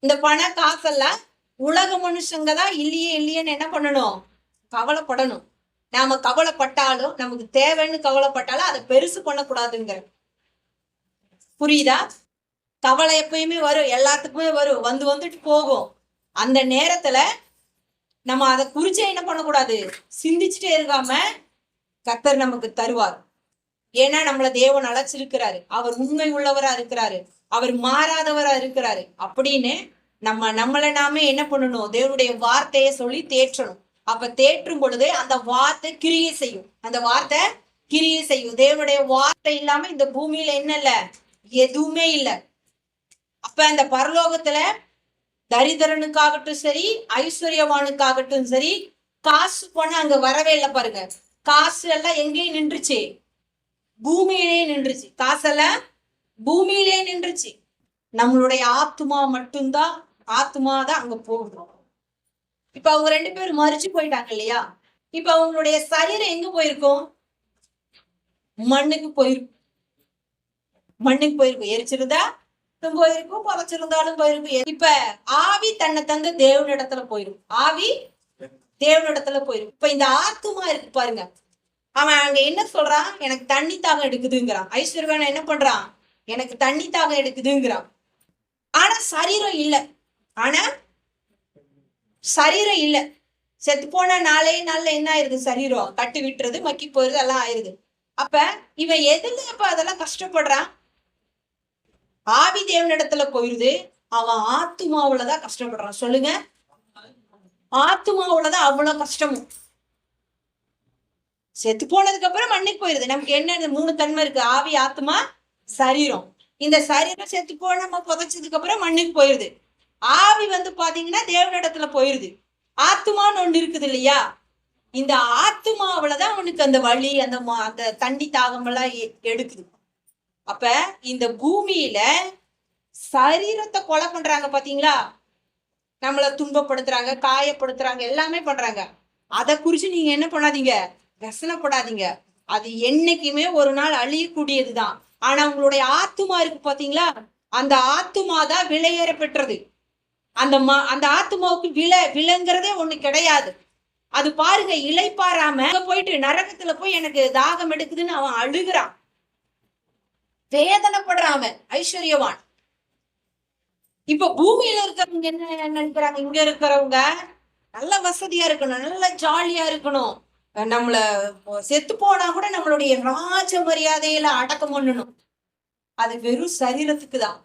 இந்த பண காசெல்லாம் உலக மனுஷங்க தான் இல்லையே இல்லையேன்னு என்ன பண்ணணும்? கவலைப்படணும். நாம கவலைப்பட்டாலும் நமக்கு தேவைன்னு கவலைப்பட்டாலும் அதை பெருசு பண்ணக்கூடாதுங்கிற. புரியுதா? கவலை எப்பயுமே வரும் எல்லாத்துக்குமே வரும். வந்து வந்துட்டு போகும். அந்த நேரத்துல நம்ம அதை குறிச்சு என்ன பண்ணக்கூடாது? சிந்திச்சுட்டே இருக்காம கத்தர் நமக்கு தருவார். ஏன்னா நம்மளை தேவன் அழைச்சிருக்கிறாரு. அவர் உண்மை உள்ளவரா இருக்கிறாரு. அவர் மாறாதவரா இருக்கிறாரு. அப்படின்னு நம்ம நம்மளை நாமே என்ன பண்ணணும்? தேவனுடைய வார்த்தையை சொல்லி தேற்றணும். அப்ப தேற்றும் பொழுது அந்த வார்த்தை கிரியை செய்யும். அந்த வார்த்தை கிரியை செய்யும். தேவனுடைய வார்த்தை இல்லாம இந்த பூமியில என்ன இல்ல எதுவுமே இல்லை. அப்ப அந்த பரலோகத்துல தரிதரனுக்காகட்டும் சரி ஐஸ்வர்யவானுக்காகட்டும் சரி காசு பணம் அங்க வரவே இல்லை பாருங்க. காசு எல்லாம் எங்கேயும் நின்றுச்சு. பூமியிலேயே நின்றுச்சு. காசெல்லாம் பூமியிலே நின்றுச்சு. நம்மளுடைய ஆத்மா மட்டும்தான் ஆத்மா தான் அங்க போகுது. இப்ப அவங்க ரெண்டு பேரும் மறிச்சு போயிட்டாங்க இல்லையா? இப்ப அவங்களுடைய சரீரம் எங்க போயிருக்கும்? மண்ணுக்கு போயிருக்கும். மண்ணுக்கு போயிருக்கும். எரிச்சிருந்தா போயிருக்கும் புதைச்சிருந்தாலும் போயிருக்கும். இப்ப ஆவி தன்னை தந்து தேவனிடத்துல போயிரும். ஆவி தேவனிடத்துல போயிரும். இப்ப இந்த ஆத்துமா இருக்கு பாருங்க. அவன் அங்க என்ன சொல்றான்? எனக்கு தண்ணி தாகம் எடுக்குதுங்கிறான். ஐஸ்வர்யவான் என்ன பண்றான்? எனக்கு தண்ணி தாகம் எடுக்குதுங்கிறான். ஆனா சரீரம் இல்ல. ஆனா சரீரம் இல்ல. செத்து போன நாளே நாள்ல என்ன ஆயிருது? சரீரம் கட்டு விட்டுறது மக்கி போயிருது எல்லாம் ஆயிருது. அப்ப இவன் எதுல அப்ப அதெல்லாம் கஷ்டப்படுறான்? ஆவி தேவனிடத்துல போயிருது. அவன் ஆத்துமாவுலதான் கஷ்டப்படுறான். சொல்லுங்க. ஆத்துமாவுலதான் அவ்வளவு கஷ்டமும். செத்து போனதுக்கு அப்புறம் மண்ணுக்கு போயிருது. நமக்கு என்ன மூணு தன்மை இருக்கு. ஆவி ஆத்மா சரீரம். இந்த சரீரம் செத்து போன நம்ம புதைச்சதுக்கு அப்புறம் மண்ணுக்கு போயிருது. ஆவி வந்து பாத்தீங்கன்னா தேவனிடத்துல போயிருது. ஆத்துமான்னு ஒண்ணு இருக்குது இல்லையா? இந்த ஆத்துமாவிலதான் அவனுக்கு அந்த வலி அந்த அந்த தண்ணி தாகம் எல்லாம் எ- எடுக்குது. அப்ப இந்த பூமியில சரீரத்தை கொலை பண்றாங்க பாத்தீங்களா? நம்மளை துன்பப்படுத்துறாங்க காயப்படுத்துறாங்க எல்லாமே பண்றாங்க. அதை குறிச்சு நீங்க என்ன பண்ணாதீங்க? ரசனப்படாதீங்க அது என்னைக்குமே ஒரு நாள் அழியக்கூடியதுதான். ஆனா உங்களுடைய ஆத்துமா இருக்கு பாத்தீங்களா? அந்த ஆத்துமா தான் விலையேற பெற்றது அந்த ம அந்த ஆத்துமாவுக்கு விலை விலைங்கிறதே ஒண்ணு கிடையாது. அது பாருங்க இலைப்பாராம போயிட்டு நரகத்துல போய் எனக்கு தாகம் எடுக்குதுன்னு அவன் அழுகிறான். வேதனைப்படுறாம ஐஸ்வர்யவான். இப்ப பூமியில இருக்கிறவங்க என்ன நினைக்கிறாங்க? இங்க இருக்கிறவங்க நல்ல வசதியா இருக்கணும் நல்ல ஜாலியா இருக்கணும். நம்மளை செத்து போனா கூட நம்மளுடைய ராஜ மரியாதையில அடக்கம் பண்ணணும். அது வெறும் சரீரத்துக்கு தான்